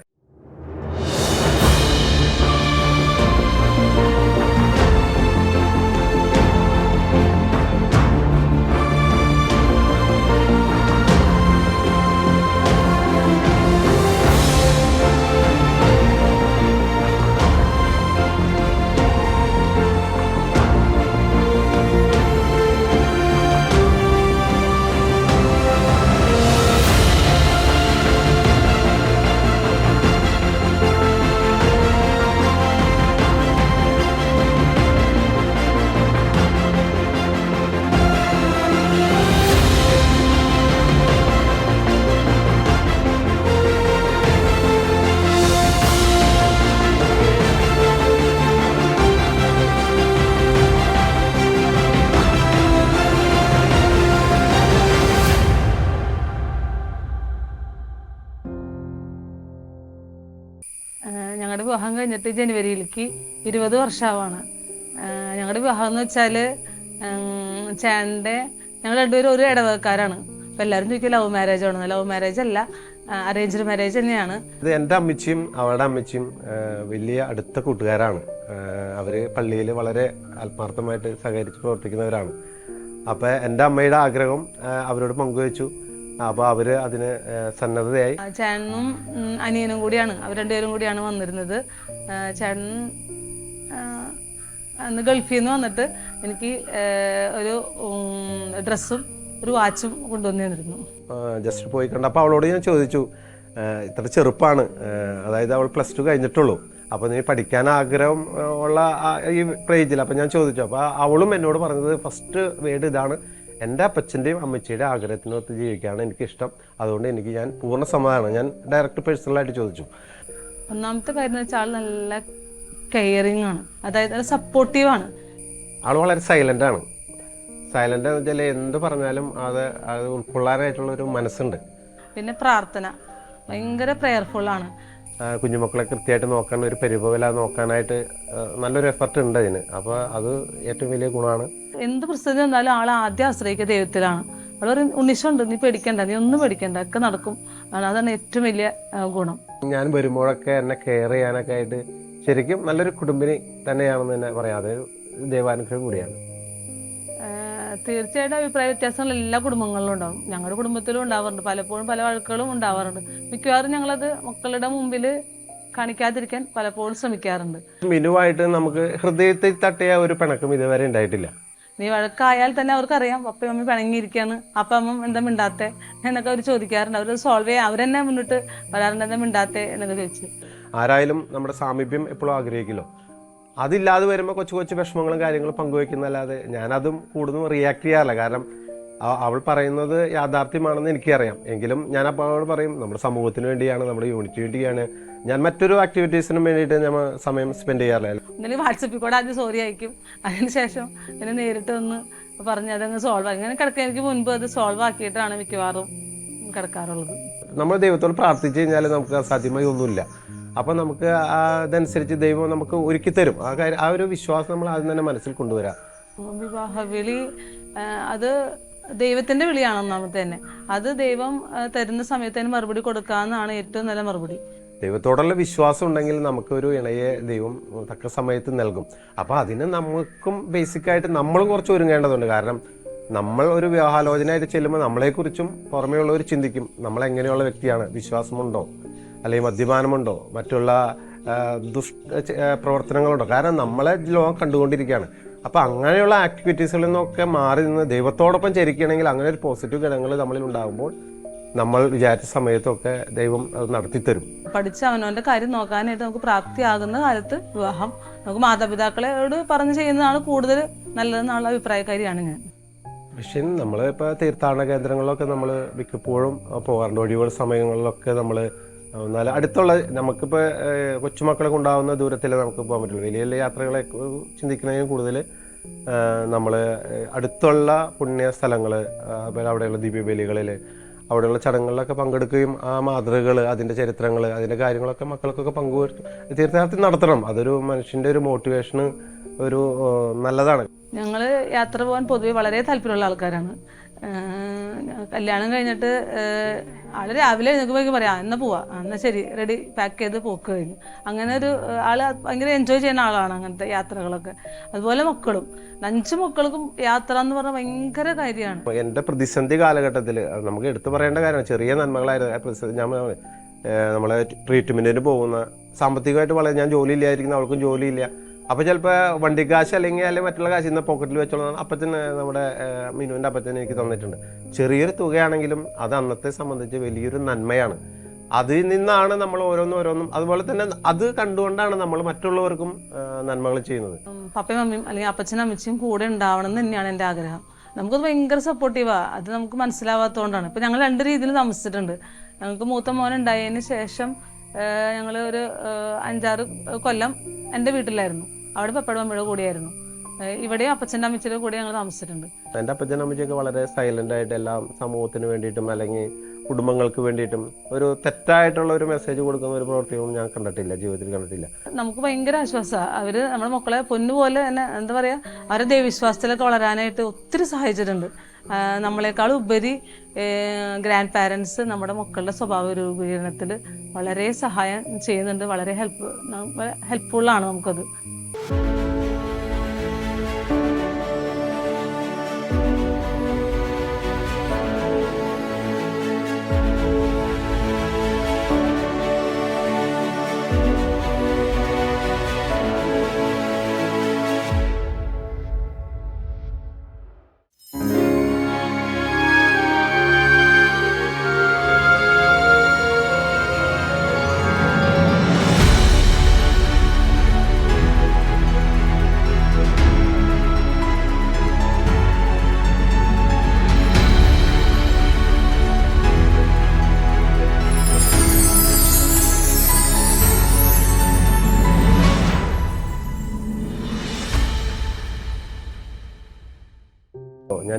കഴിഞ്ഞിട്ട് ജനുവരിയിലേക്ക് ഇരുപത് വർഷമാവാണ്. ഞങ്ങളുടെ വിവാഹം എന്ന് വെച്ചാൽ ചേട്ടന്റെ ഞങ്ങൾ രണ്ടുപേരും ഒരു ഇടവക്കാരാണ് അപ്പം എല്ലാവരും ചോദിക്കും ലവ് മാരേജ് ആണെന്ന് ലവ് മാരേജ് അല്ല അറേഞ്ച്ഡ് മാരേജ് തന്നെയാണ്. ഇത് എന്റെ അമ്മച്ചിയും അവളുടെ അമ്മച്ചിയും വലിയ അടുത്ത കൂട്ടുകാരാണ്. അവർ പള്ളിയിൽ വളരെ ആത്മാർത്ഥമായിട്ട് സഹകരിച്ച് പ്രവർത്തിക്കുന്നവരാണ്. അപ്പോൾ എന്റെ അമ്മയുടെ ആഗ്രഹം അവരോട് പങ്കുവച്ചു. അപ്പോൾ അവർ അതിന് സന്നദ്ധതയായി. ചേട്ടനും അനിയനും കൂടിയാണ്. അവർ രണ്ടുപേരും കൂടിയാണ് വന്നിരുന്നത്. ചേട്ടൻ അന്ന് ഗൾഫിൽ നിന്ന് വന്നിട്ട് എനിക്ക് ഒരു ഡ്രസ്സും ഒരു വാച്ചും കൊണ്ടുവന്നു തന്നിരുന്നു ജസ്റ്റ് പോയി കണ്ടപ്പോൾ അവളോട് ഞാൻ ചോദിച്ചു ഇത്ര ചെറുപ്പാണ്. അതായത് അവൾ പ്ലസ് ടു കഴിഞ്ഞിട്ടുള്ളൂ. അപ്പോൾ നീ പഠിക്കാൻ ആഗ്രഹം ഉള്ള ഈ ഏജിൽ അപ്പോൾ ഞാൻ ചോദിച്ചു. അപ്പോൾ അവളും എന്നോട് പറഞ്ഞത് ഫസ്റ്റ് വേർഡ് ഇതാണ്. എന്റെ അപ്പച്ചന്റെയും അമ്മച്ചിയുടെ ആഗ്രഹത്തിനൊത്ത് ജീവിക്കാനാണ് എനിക്കിഷ്ടം. അതുകൊണ്ട് എനിക്ക് ഞാൻ പൂർണ സമാധാനം. ഞാൻ ഡയറക്റ്റ് പേഴ്സണലായിട്ട് ചോദിച്ചു. ഒന്നാമത്തെ കാര്യം വെച്ചാൽ ആൾ നല്ല കെയറിങ് ആണ്. അതായത് സപ്പോർട്ടീവ് ആണ്. ആൾ വളരെ സൈലന്റ് ആണ്. സൈലന്റ് എന്ന് വെച്ചാൽ എന്ത് പറഞ്ഞാലും അത് അത് ഉൾക്കൊള്ളാനായിട്ടുള്ള ഒരു മനസ്സുണ്ട്. പിന്നെ പ്രാർത്ഥന. ഭയങ്കര പ്രെയർഫുൾ ആണ്. കുഞ്ഞുമക്കളെ കൃത്യമായിട്ട് നോക്കാൻ ഒരു പരിഭവല നോക്കാനായിട്ട് നല്ലൊരു എഫർട്ട് ഉണ്ട് അതിന്. അപ്പോൾ അത് ഏറ്റവും വലിയ ഗുണമാണ്. എന്ത് പ്രസിദ്ധി വന്നാലും ആൾ ആദ്യം ആശ്രയിക്കുക ദൈവത്തിലാണ്. പറയും ഉണ്ണിഷുണ്ട് നീ പേടിക്കണ്ട നീ ഒന്നും പേടിക്കണ്ട ഒക്കെ നടക്കും. അതാണ് ഏറ്റവും വലിയ ഗുണം. ഞാൻ വരുമ്പോഴൊക്കെ എന്നെ കെയർ ചെയ്യാനൊക്കെ ആയിട്ട് ശരിക്കും നല്ലൊരു കുടുംബിനി തന്നെയാണെന്ന് തന്നെ പറയാം. അത് ദൈവാനുഗ്രഹം കൂടിയാണ്. തീർച്ചയായിട്ടും അഭിപ്രായ വ്യത്യാസങ്ങൾ എല്ലാ കുടുംബങ്ങളിലും ഉണ്ടാവും. ഞങ്ങളുടെ കുടുംബത്തിലും ഉണ്ടാവാറുണ്ട്. പലപ്പോഴും പല വഴക്കുകളും ഉണ്ടാവാറുണ്ട്. മിക്കവാറും ഞങ്ങളത് മക്കളുടെ മുമ്പിൽ കാണിക്കാതിരിക്കാൻ പലപ്പോഴും ശ്രമിക്കാറുണ്ട്. മിനുവായിട്ട് നമുക്ക് ഹൃദയത്തിൽ തട്ടിയ ഒരു പിണക്കം ഇതുവരെ ഉണ്ടായിട്ടില്ല. നീ വഴക്കായാൽ തന്നെ അവർക്കറിയാം പപ്പയും അമ്മയും പിണങ്ങിയിരിക്കുകയാണ് അപ്പം അമ്മ എന്താ മിണ്ടാത്തെ? എന്നൊക്കെ അവർ ചോദിക്കാറുണ്ട്. അവർ സോൾവ് ചെയ്യാൻ അവരെന്നെ മുന്നിട്ട് വരാറുണ്ട് എന്താ മിണ്ടാത്തെ? എന്നൊക്കെ ചോദിച്ചു. ആരായാലും നമ്മുടെ സാമീപ്യം എപ്പോഴും ആഗ്രഹിക്കുമല്ലോ. അതില്ലാതെ വരുമ്പോൾ കൊച്ചു കൊച്ചു വിഷമങ്ങളും കാര്യങ്ങളും പങ്കുവെക്കുന്നല്ലാതെ ഞാനതും കൂടുതലും റിയാക്ട് ചെയ്യാറില്ല. കാരണം അവൾ പറയുന്നത് യാഥാർത്ഥ്യമാണെന്ന് എനിക്കറിയാം. എങ്കിലും ഞാൻ അപ്പോൾ അവൾ പറയും നമ്മുടെ സമൂഹത്തിന് വേണ്ടിയാണ് നമ്മുടെ യൂണിറ്റ് വേണ്ടിയാണ്. ഞാൻ മറ്റൊരു ആക്ടിവിറ്റീസിനും വേണ്ടിയിട്ട് ഞാൻ സമയം സ്പെൻഡ് ചെയ്യാറില്ല. എന്നാലും വാട്സപ്പിൽ കൂടെ ആദ്യം സോറി അയക്കും അതിനുശേഷം എന്നെ നേരിട്ട് ഒന്ന് പറഞ്ഞ് അതങ്ങ് സോൾവ് അങ്ങനെ കിടക്കാൻ എനിക്ക് മുൻപ് അത് സോൾവ് ആക്കിയിട്ടാണ് മിക്കവാറും കിടക്കാറുള്ളത്. നമ്മൾ ദൈവത്തോട് പ്രാർത്ഥിച്ചു കഴിഞ്ഞാൽ നമുക്ക് അസാധ്യമായി ഒന്നുമില്ല അപ്പം നമുക്ക് അതനുസരിച്ച് ദൈവം നമുക്ക് ഒരുക്കി തരും. ആ കാര്യം ആ ഒരു വിശ്വാസം നമ്മൾ ആദ്യം തന്നെ മനസ്സിൽ കൊണ്ടുവരാം. വിവാഹ വിളി അത് ദൈവത്തിന്റെ വിളിയാണ് ഒന്നാമത്തെ തന്നെ. അത് ദൈവം തരുന്ന സമയത്ത് തന്നെ മറുപടി കൊടുക്കാന്നാണ് ഏറ്റവും നല്ല മറുപടി. ദൈവത്തോടുള്ള വിശ്വാസം ഉണ്ടെങ്കിൽ നമുക്കൊരു ഇണയെ ദൈവം തക്ക സമയത്ത് നൽകും. അപ്പോൾ അതിന് നമുക്കും ബേസിക്കായിട്ട് നമ്മൾ കുറച്ച് ഒരുങ്ങേണ്ടതുണ്ട്. കാരണം നമ്മൾ ഒരു വിവാഹാലോചനയായിട്ട് ചെല്ലുമ്പോൾ നമ്മളെക്കുറിച്ചും പുറമേയുള്ളവർ ചിന്തിക്കും. നമ്മൾ എങ്ങനെയുള്ള വ്യക്തിയാണ്? വിശ്വാസമുണ്ടോ? അല്ലെങ്കിൽ മദ്യപാനമുണ്ടോ? മറ്റുള്ള ദുഷ് പ്രവർത്തനങ്ങളുണ്ടോ? കാരണം നമ്മളെ ലോകം കണ്ടുകൊണ്ടിരിക്കുകയാണ്. അപ്പോൾ അങ്ങനെയുള്ള ആക്ടിവിറ്റീസുകളിൽ നിന്നൊക്കെ മാറി നിന്ന് ദൈവത്തോടൊപ്പം ചരിക്കുകയാണെങ്കിൽ അങ്ങനെ ഒരു പോസിറ്റീവ് ഘടകങ്ങൾ നമ്മളിൽ ഉണ്ടാകുമ്പോൾ നമ്മൾ വിചാരിച്ച സമയത്തൊക്കെ ദൈവം അത് നടത്തിത്തരും. പഠിച്ച് അവനവന്റെ കാര്യം നോക്കാനായിട്ട് നമുക്ക് പ്രാപ്തിയാകുന്ന കാലത്ത് വിവാഹം നമുക്ക് മാതാപിതാക്കളോട് പറഞ്ഞ് ചെയ്യുന്നതാണ് കൂടുതൽ നല്ലതെന്നുള്ള അഭിപ്രായക്കാരിയാണ് ഞാൻ. പക്ഷേ നമ്മൾ ഇപ്പോൾ തീർത്ഥാടന കേന്ദ്രങ്ങളിലൊക്കെ നമ്മൾ മിക്കപ്പോഴും പോകാറുണ്ട്. ഒഴിവുള്ള സമയങ്ങളിലൊക്കെ നമ്മൾ എന്നാൽ അടുത്തുള്ള നമുക്കിപ്പോൾ കൊച്ചുമക്കളെ കൊണ്ടാവുന്ന ദൂരത്തിൽ നമുക്ക് പോകാൻ പറ്റുള്ളൂ വലിയ വലിയ യാത്രകളെ ചിന്തിക്കുന്നതിന് കൂടുതൽ നമ്മൾ അടുത്തുള്ള പുണ്യ സ്ഥലങ്ങൾ അവിടെയുള്ള ദിവ്യബലികളിൽ അവിടെയുള്ള ചടങ്ങുകളിലൊക്കെ പങ്കെടുക്കുകയും ആ മാതൃകകൾ അതിന്റെ ചരിത്രങ്ങൾ അതിന്റെ കാര്യങ്ങളൊക്കെ മക്കൾക്കൊക്കെ പങ്കുവരും തീർത്ഥാടനം നടത്തണം. അതൊരു മനുഷ്യന്റെ ഒരു മോട്ടിവേഷന് ഒരു നല്ലതാണ്. ഞങ്ങൾ യാത്ര പോകാൻ പൊതുവെ വളരെ താല്പര്യമുള്ള ആൾക്കാരാണ്. കല്യാണം കഴിഞ്ഞിട്ട് ആൾ രാവിലെ എഴുന്നേക്കുമ്പോഴേക്കും പറയാം എന്നാ പോവാ എന്നാ ശരി റെഡി പാക്ക് ചെയ്ത് പോക്ക് കഴിഞ്ഞു. അങ്ങനെ ഒരു ആൾ ഭയങ്കര എൻജോയ് ചെയ്യുന്ന ആളാണ് അങ്ങനത്തെ യാത്രകളൊക്കെ. അതുപോലെ മക്കളും. അഞ്ച് മക്കൾക്കും യാത്ര എന്ന് പറഞ്ഞാൽ ഭയങ്കര കാര്യമാണ്. എന്റെ പ്രതിസന്ധി കാലഘട്ടത്തിൽ നമുക്ക് എടുത്തു പറയേണ്ട കാര്യമാണ്. ചെറിയ നന്മകളായിരുന്നു. ഞാൻ നമ്മളെ ട്രീറ്റ്മെന്റിന് പോകുന്ന സാമ്പത്തികമായിട്ട് വളരെ ഞാൻ ജോലി ഇല്ലായിരിക്കുന്ന അവൾക്കും ജോലിയില്ല. അപ്പോൾ ചിലപ്പോൾ വണ്ടിക്കാശ് അല്ലെങ്കിൽ അല്ലെങ്കിൽ മറ്റുള്ള കാശ് ഇന്ന് പോക്കറ്റിൽ വെച്ചോളാം. അപ്പച്ചന് നമ്മുടെ മിനുവിന്റെ അപ്പച്ചന് എനിക്ക് തന്നിട്ടുണ്ട്. ചെറിയൊരു തുകയാണെങ്കിലും അത് അന്നത്തെ സംബന്ധിച്ച് വലിയൊരു നന്മയാണ്. അതിൽ നിന്നാണ് നമ്മൾ ഓരോന്നും ഓരോന്നും അതുപോലെ തന്നെ അത് കണ്ടുകൊണ്ടാണ് നമ്മൾ മറ്റുള്ളവർക്കും നന്മകൾ ചെയ്യുന്നത്. പപ്പയും മമ്മിയും അല്ലെങ്കിൽ അപ്പച്ചനും അമ്മച്ചിയും കൂടെ ഉണ്ടാവണം എന്ന് തന്നെയാണ് എന്റെ ആഗ്രഹം. നമുക്കത് ഭയങ്കര സപ്പോർട്ടീവാ അത് നമുക്ക് മനസ്സിലാവാത്തതുകൊണ്ടാണ് ഇപ്പം ഞങ്ങൾ രണ്ട് രീതിയിൽ താമസിച്ചിട്ടുണ്ട്. ഞങ്ങൾക്ക് മൂത്ത മോൻ ഉണ്ടായതിന് ശേഷം ഞങ്ങൾ ഒരു അഞ്ചാറ് കൊല്ലം എന്റെ വീട്ടിലായിരുന്നു. അവിടെ പപ്പയുടെ മമ്മിയുടെ കൂടെയായിരുന്നു. ഇവിടെ അപ്പച്ചന്റെ അമ്മച്ചിയുടെ കൂടെ ഞങ്ങൾ താമസിച്ചിട്ടുണ്ട്. എന്റെ അപ്പച്ചൻ അമ്മച്ചിയൊക്കെ വളരെ സൈലന്റ് ആയിട്ട് എല്ലാം സമൂഹത്തിന് വേണ്ടിയിട്ടും അല്ലെങ്കിൽ കുടുംബങ്ങൾക്ക് വേണ്ടിയിട്ടും ഒരു തെറ്റായിട്ടുള്ള ഒരു മെസ്സേജ് കൊടുക്കുന്ന ഒരു പ്രവർത്തിയൊന്നും ഞാൻ കണ്ടിട്ടില്ല ജീവിതത്തിൽ കണ്ടിട്ടില്ല. നമുക്ക് ഭയങ്കര ആശ്വാസമാണ് അവർ നമ്മുടെ മക്കളെ പൊന്നുപോലെ തന്നെ എന്താ പറയുക അവരെ ദൈവവിശ്വാസത്തിലൊക്കെ വളരാനായിട്ട് ഒത്തിരി സഹായിച്ചിട്ടുണ്ട്. നമ്മളെക്കാൾ ഉപരി ഗ്രാൻഡ് പാരൻസ് നമ്മുടെ മക്കളുടെ സ്വഭാവ രൂപീകരണത്തിൽ വളരെ സഹായം ചെയ്യുന്നുണ്ട്. വളരെ ഹെൽപ്പ് ഹെൽപ്ഫുള്ളാണ് നമുക്കത്. ഞാൻ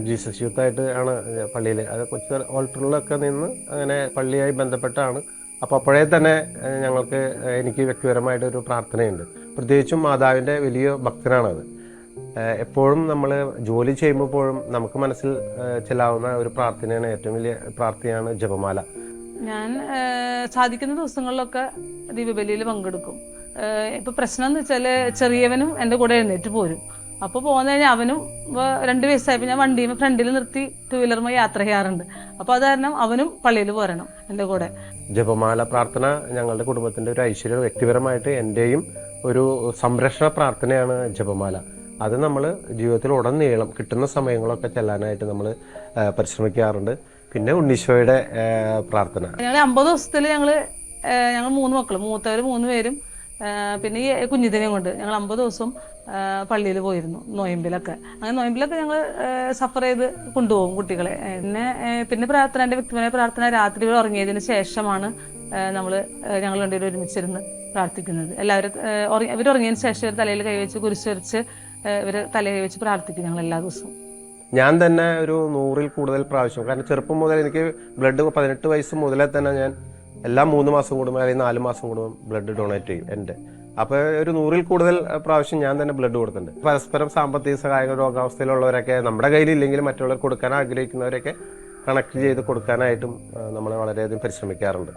ജീസസ് യൂത്തായിട്ട് ആണ് പള്ളിയിൽ അത് കൊച്ചു ഓൾട്ടറിലൊക്കെ നിന്ന് അങ്ങനെ പള്ളിയായി ബന്ധപ്പെട്ടാണ്. അപ്പോൾ അപ്പോഴേ തന്നെ ഞങ്ങൾക്ക് എനിക്ക് വ്യക്തിപരമായിട്ടൊരു പ്രാർത്ഥനയുണ്ട്. പ്രത്യേകിച്ചും മാതാവിന്റെ വലിയ ഭക്തനാണത്. എപ്പോഴും നമ്മൾ ജോലി ചെയ്യുമ്പോഴും നമുക്ക് മനസ്സിൽ ചെല്ലാവുന്ന ഒരു പ്രാർത്ഥനയാണ് ഏറ്റവും വലിയ പ്രാർത്ഥനയാണ് ജപമാല. ഞാൻ സാധിക്കുന്ന ദിവസങ്ങളിലൊക്കെ ദീപബലിയിൽ പങ്കെടുക്കും. ഇപ്പൊ പ്രശ്നം എന്ന് വെച്ചാൽ ചെറിയവനും എന്റെ കൂടെ എഴുന്നേറ്റ് പോരും. അപ്പോൾ പോകുന്ന കഴിഞ്ഞാൽ അവനും രണ്ടു വയസ്സായപ്പോൾ ഞാൻ വണ്ടിയും ഫ്രണ്ടിൽ നിർത്തി ടൂ വീലറുമായി യാത്ര ചെയ്യാറുണ്ട്. അപ്പോൾ അത് കാരണം അവനും പള്ളിയിൽ പോരണം എന്റെ കൂടെ. ജപമാല പ്രാർത്ഥന ഞങ്ങളുടെ കുടുംബത്തിന്റെ ഒരു ഐശ്വര്യം വ്യക്തിപരമായിട്ട് എന്റെയും ഒരു സംരക്ഷണ പ്രാർത്ഥനയാണ് ജപമാല. അത് നമ്മൾ ജീവിതത്തിൽ ഉടനീളം കിട്ടുന്ന സമയങ്ങളൊക്കെ ചെല്ലാനായിട്ട് നമ്മൾ പരിശ്രമിക്കാറുണ്ട്. പിന്നെ ഉണ്ണീശോയുടെ പ്രാർത്ഥന. ഞങ്ങൾ അമ്പത് ദിവസത്തിൽ ഞങ്ങൾ ഞങ്ങൾ മൂന്ന് മക്കൾ മൂത്തവർ മൂന്ന് പേരും പിന്നെ ഈ കുഞ്ഞിതിനെയും കൊണ്ട് ഞങ്ങൾ അമ്പത് ദിവസം പള്ളിയിൽ പോയിരുന്നു നോയമ്പിലൊക്കെ. അങ്ങനെ നോയമ്പിലൊക്കെ ഞങ്ങൾ സഫർ ചെയ്ത് കൊണ്ടുപോകും കുട്ടികളെ. പിന്നെ പിന്നെ പ്രാർത്ഥന എന്റെ വ്യക്തിപരമായ പ്രാർത്ഥന രാത്രി ഉറങ്ങിയതിന് ശേഷമാണ് നമ്മൾ ഞങ്ങൾ രണ്ടുപേരും ഒരുമിച്ചിരുന്ന് പ്രാർത്ഥിക്കുന്നത്. എല്ലാവരും ഇവർ ഉറങ്ങിയതിന് ശേഷം ഇവർ തലയിൽ കൈവച്ച് കുരിശ് ഇവർ തലയിൽ കൈവച്ച് പ്രാർത്ഥിക്കും ഞങ്ങൾ എല്ലാ ദിവസവും. ഞാൻ തന്നെ ഒരു നൂറിൽ കൂടുതൽ പ്രാവശ്യം കാരണം ചെറുപ്പം മുതൽ എനിക്ക് ബ്ലഡ് പതിനെട്ട് വയസ്സ് മുതലേ തന്നെ ഞാൻ എല്ലാ മൂന്ന് മാസം കൂടുമ്പോൾ അല്ലെങ്കിൽ നാല് മാസം കൂടുമ്പോൾ ബ്ലഡ് ഡൊണേറ്റ് ചെയ്യും എന്റെ. അപ്പോൾ ഒരു നൂറിൽ കൂടുതൽ പ്രാവശ്യം ഞാൻ തന്നെ ബ്ലഡ് കൊടുത്തിട്ടുണ്ട്. പരസ്പരം സാമ്പത്തിക സഹായങ്ങൾ രോഗാവസ്ഥയിലുള്ളവരൊക്കെ നമ്മുടെ കയ്യിൽ ഇല്ലെങ്കിൽ മറ്റുള്ളവർ കൊടുക്കാൻ ആഗ്രഹിക്കുന്നവരൊക്കെ കണക്ട് ചെയ്ത് കൊടുക്കാനായിട്ടും നമ്മൾ വളരെയധികം പരിശ്രമിക്കാറുണ്ട്.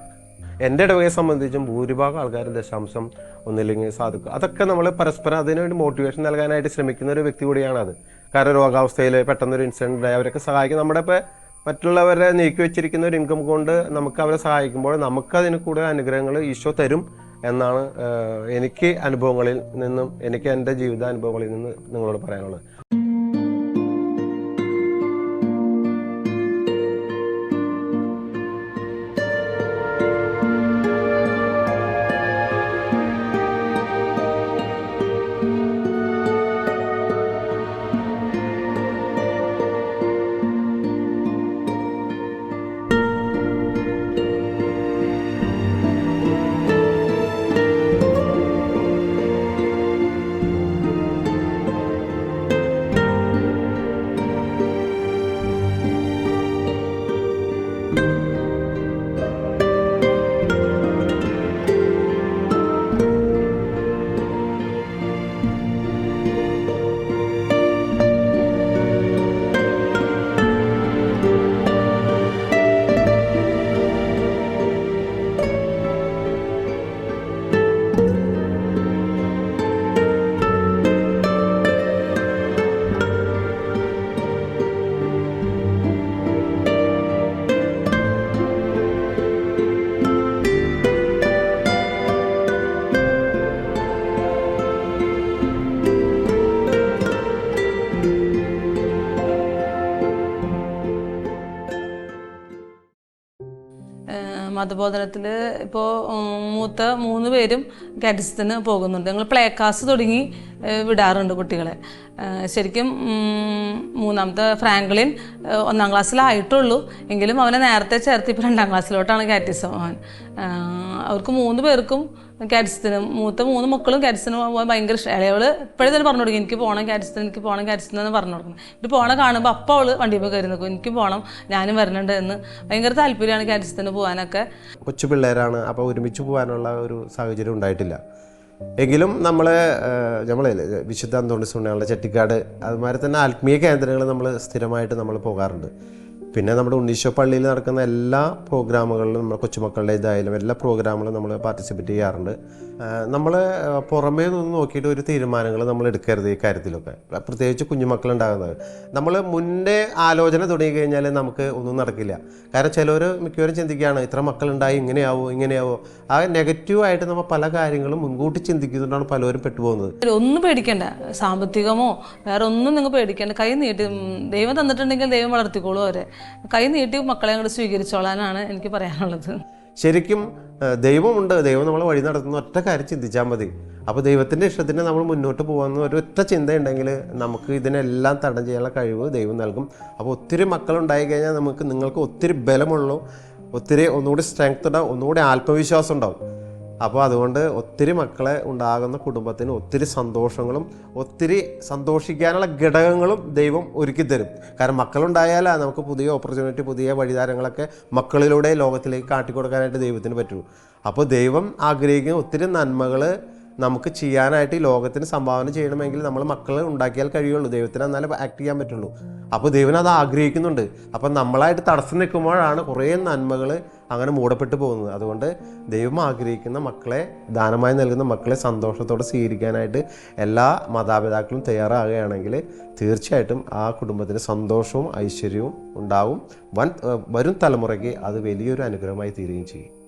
എന്റെ ഇടവകയെ സംബന്ധിച്ചും ഭൂരിഭാഗം ആൾക്കാരും ദശാംശം ഒന്നില്ലെങ്കിൽ സാധിക്കും അതൊക്കെ നമ്മൾ പരസ്പരം അതിനുവേണ്ടി മോട്ടിവേഷൻ നൽകാനായിട്ട് ശ്രമിക്കുന്ന ഒരു വ്യക്തി കൂടിയാണ് അത് കാരണം രോഗാവസ്ഥയിൽ പെട്ടെന്നൊരു ഇൻസിഡന്റ് ഉണ്ടായി അവരൊക്കെ സഹായിക്കും. നമ്മുടെ ഇപ്പോൾ മറ്റുള്ളവരെ നീക്കി വെച്ചിരിക്കുന്ന ഒരു ഇൻകം കൊണ്ട് നമുക്ക് അവരെ സഹായിക്കുമ്പോൾ നമുക്കതിന് കൂടുതൽ അനുഗ്രഹങ്ങൾ ഈശോ തരും എന്നാണ് എനിക്ക് അനുഭവങ്ങളിൽ നിന്നും എനിക്ക് എന്റെ ജീവിതാനുഭവങ്ങളിൽ നിന്ന് നിങ്ങളോട് പറയാനുള്ളത്. മതബോധനത്തിൽ ഇപ്പോൾ മൂത്ത മൂന്ന് പേരും കാറ്റിസത്തിന് പോകുന്നുണ്ട്. ഞങ്ങൾ പ്ലേ ക്ലാസ് തുടങ്ങി വിടാറുണ്ട് കുട്ടികളെ. ശരിക്കും മൂന്നാമത്തെ ഫ്രാങ്ക്ലിൻ ഒന്നാം ക്ലാസ്സിലായിട്ടുള്ളൂ. എങ്കിലും അവനെ നേരത്തെ ചേർത്ത് ഇപ്പോൾ രണ്ടാം ക്ലാസ്സിലോട്ടാണ് കാറ്റിസം അവൻ അവർക്ക് മൂന്ന് പേർക്കും കാറ്റിസത്തിന് മൂത്ത മൂന്ന് മക്കളും കാറ്റിസത്തിന് പോകാൻ ഭയങ്കര ഇഷ്ടം ഇളയവൾ ഇപ്പോഴേ തന്നെ പറഞ്ഞു കൊടുക്കും എനിക്ക് പോകണം കാറ്റിസത്തിന് എനിക്ക് പോകണം കാറ്റിസത്തിന് എന്ന് പറഞ്ഞു കൊടുക്കണം ഇത് പോണ കാണുമ്പോൾ അപ്പം അവൾ വണ്ടി പോയി കയറി നിൽക്കും എനിക്ക് പോകണം ഞാനും വരണുണ്ട് എന്ന്. ഭയങ്കര താല്പര്യമാണ് കാറ്റിസത്തിന് പോകാനൊക്കെ കൊച്ചു പിള്ളേരാണ് അപ്പോൾ ഒരുമിച്ച് പോകാനുള്ള ഒരു സാഹചര്യം ഉണ്ടായിട്ടില്ല. എങ്കിലും നമ്മൾ നമ്മൾ വിശുദ്ധ അന്തോണിസ് ഉണ്ണികളുടെ ചെട്ടിക്കാട് അതുമാതിരി തന്നെ ആത്മീയ കേന്ദ്രങ്ങൾ നമ്മൾ സ്ഥിരമായിട്ട് നമ്മൾ പോകാറുണ്ട്. പിന്നെ നമ്മുടെ ഉണ്ണീശോ പള്ളിയിൽ നടക്കുന്ന എല്ലാ പ്രോഗ്രാമുകളിലും നമ്മുടെ കൊച്ചുമക്കളുടെ ഇതായാലും എല്ലാ പ്രോഗ്രാമുകളും നമ്മൾ പാർട്ടിസിപ്പേറ്റ് ചെയ്യാറുണ്ട്. നമ്മൾ പുറമേ നിന്ന് നോക്കിയിട്ട് ഒരു തീരുമാനങ്ങൾ നമ്മൾ എടുക്കരുത് ഈ കാര്യത്തിലൊക്കെ. പ്രത്യേകിച്ച് കുഞ്ഞുമക്കളുണ്ടാകുന്നത്. നമ്മൾ മുന്നേ ആലോചന തുടങ്ങി കഴിഞ്ഞാൽ നമുക്ക് ഒന്നും നടക്കില്ല. കാരണം ചിലവർ മിക്കവരും ചിന്തിക്കുകയാണ് ഇത്ര മക്കളുണ്ടായി ഇങ്ങനെയാവോ ഇങ്ങനെയാവോ. ആ നെഗറ്റീവായിട്ട് നമ്മൾ പല കാര്യങ്ങളും മുൻകൂട്ടി ചിന്തിക്കുന്നതുകൊണ്ടാണ് പലരും പെട്ടുപോകുന്നത്. ഒന്നും പേടിക്കേണ്ട. സാമ്പത്തികമോ വേറെ ഒന്നും നിങ്ങൾ പേടിക്കേണ്ട. കൈ നീട്ടി ദൈവം തന്നിട്ടുണ്ടെങ്കിൽ ദൈവം വളർത്തിക്കോളൂ അവരെ. കൈ നീട്ടി മക്കളെ അങ്ങോട്ട് സ്വീകരിച്ചോളാനാണ് എനിക്ക് പറയാനുള്ളത്. ശരിക്കും ദൈവമുണ്ട്. ദൈവം നമ്മളെ വഴി നടത്തുന്ന ഒറ്റ കാര്യം ചിന്തിച്ചാൽ മതി. അപ്പോൾ ദൈവത്തിന്റെ ഇഷ്ടത്തിന് നമ്മൾ മുന്നോട്ട് പോകുന്ന ഒരൊറ്റ ചിന്തയുണ്ടെങ്കിൽ നമുക്ക് ഇതിനെല്ലാം തടം ചെയ്യാനുള്ള കഴിവ് ദൈവം നൽകും. അപ്പോൾ ഒത്തിരി മക്കളുണ്ടായി കഴിഞ്ഞാൽ നമുക്ക് നിങ്ങൾക്ക് ഒത്തിരി ബലമുള്ളൂ. ഒത്തിരി ഒന്നുകൂടി സ്ട്രെങ്ത് ഉണ്ടാവും. ഒന്നുകൂടി ആത്മവിശ്വാസം ഉണ്ടാവും. അപ്പോൾ അതുകൊണ്ട് ഒത്തിരി മക്കളെ ഉണ്ടാകുന്ന കുടുംബത്തിന് ഒത്തിരി സന്തോഷങ്ങളും ഒത്തിരി സന്തോഷിക്കാനുള്ള ഘടകങ്ങളും ദൈവം ഒരുക്കി തരും. കാരണം മക്കളുണ്ടായാലേ നമുക്ക് പുതിയ ഓപ്പർച്യൂണിറ്റി പുതിയ വഴിതാരങ്ങളൊക്കെ മക്കളിലൂടെ ലോകത്തിലേക്ക് കാട്ടിക്കൊടുക്കാനായിട്ട് ദൈവത്തിന് പറ്റുള്ളൂ അപ്പോൾ ദൈവം ആഗ്രഹിക്കുന്ന ഒത്തിരി നന്മകൾ നമുക്ക് ചെയ്യാനായിട്ട് ഈ ലോകത്തിന് സംഭാവന ചെയ്യണമെങ്കിൽ നമ്മൾ മക്കളെ ഉണ്ടാക്കിയാൽ കഴിയുള്ളൂ. ദൈവത്തിന് എന്നാലേ ആക്ട് ചെയ്യാൻ പറ്റുള്ളൂ. അപ്പോൾ ദൈവം അത് ആഗ്രഹിക്കുന്നുണ്ട്. അപ്പം നമ്മളായിട്ട് തടസ്സം നിൽക്കുമ്പോഴാണ് കുറേ നന്മകൾ അങ്ങനെ മൂടപ്പെട്ടു പോകുന്നത്. അതുകൊണ്ട് ദൈവം ആഗ്രഹിക്കുന്ന മക്കളെ ദാനമായി നൽകുന്ന മക്കളെ സന്തോഷത്തോടെ സ്വീകരിക്കാനായിട്ട് എല്ലാ മാതാപിതാക്കളും തയ്യാറാകുകയാണെങ്കിൽ തീർച്ചയായിട്ടും ആ കുടുംബത്തിന് സന്തോഷവും ഐശ്വര്യവും ഉണ്ടാവും. വൻ വരും തലമുറയ്ക്ക് അത് വലിയൊരു അനുഗ്രഹമായി തീരുകയും ചെയ്യും.